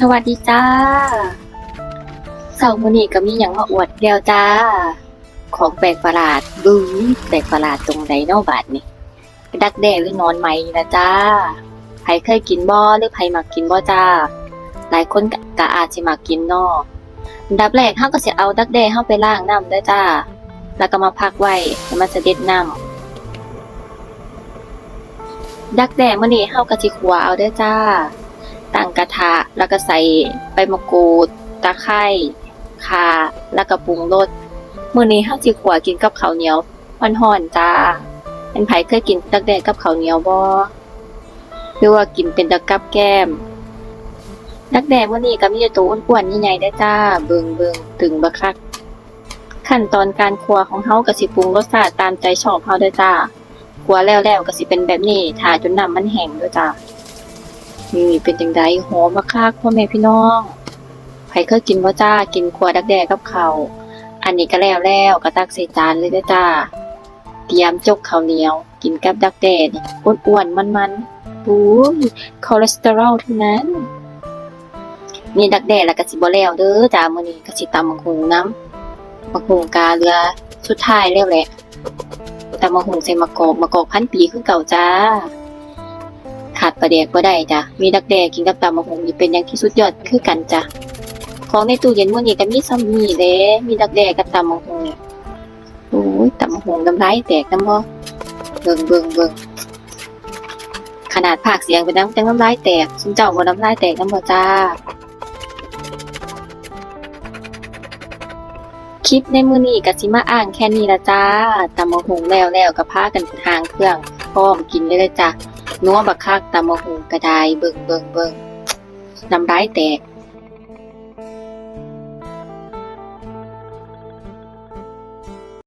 สวัสดีจ้าเสาร์มื้อนี้ก็มีหยังมาอวดแล้วจ้า ของแปลกประหลาดบึ้แปลกประหลาดตรงใดเนอบาดนี่ดักแด้หรือนอนไหมนะจ้าใครเคยกินบ่หรือใครมักกินบ่จ้า หลายคนก็ก็อาจสิมักกินเนาะอันดับแรกเฮาก็สิเอาดักแด้เฮาไปล้างน้ำเด้อจ้า แล้วก็มาพักไว้ให้มันเสด็จน้ำดักแด้มื้อนี้เฮาก็สิขัวเอาเด้อจ้า ตั้งกระทะ แล้วก็ใส่ใบมะกรูด ตะไคร้ข่าแล้วก็ปรุงรสมื้อนี้เฮาสิขัวกินกับข้าวเหนียวฮ้อนๆจ้าเป็นไผเคยกินดักแด้กับข้าวเหนียวบ่หรือว่ากินเป็นดักกับแก้มดักแด้มื้อนี้ก็มีแต่ตัวอ้วนๆใหญ่ๆได้จ้า เบิ่งๆถึงบักคักขั้นตอนการคั่วของเฮาก็สิปรุงรสชาติตามใจชอบเฮาเด้จ้าคั่วแล้วๆก็สิเป็นแบบนี้ถ้าจนน้ำมันแห้งด้อจ้า นี่เป็นจังไดหอมมากคักพ่อแม่พี่น้องใครเคยกินบ่จ้ากินขวดักแด้กับเขาอันนี้ก็แล้วแล้วก็ตักใส่จานเลยจ้าเตรียมจกข้าวเหนียว กินกับดักแด้อ่อ้วนๆมันๆปูยคอเลสเตอรอลทั้งนั้นนี่ดักแด้แล้วก็สิบ่แล้วเด้อจ้ามื้อนี้ก็สิตำบักหุงน้ำบักหุงกาเรือสุดท้ายแล้วแหละตำบักหุงใส่มะกอกมะกอกพันปีคือเก่าจ้า ประเดกบ่ได้จ้ะมีดักแดกกินกับตำมะฮงนี่เป็นอย่างที่สุดยอดคือกันจ้ะของในตู้เย็นมื้อนี้ก็มีซ้ำนี่เด้มีดักแดกกับตำมะฮงโอ้ยตำมะฮงน้ำลายแตกน้ำบ่เบิ่งเบิ่งเบิ่งขนาดภาคเสียงเป็นน้ำจังน้ำลายแตกซุมเจ้าบ่น้ำลายแตกน้ำบ่จ้าคลิปในมือนี้ก็สิมาอ้างแค่นี้ละจ้าตำมะฮงแล้วแล้วก็พากันทางเครื่องพร้อมกินเลยเลยจ้ะ นัวบักคักตามหูกระไดเบิ่งเบิ่งเบิ่งน้ำร้ายแตก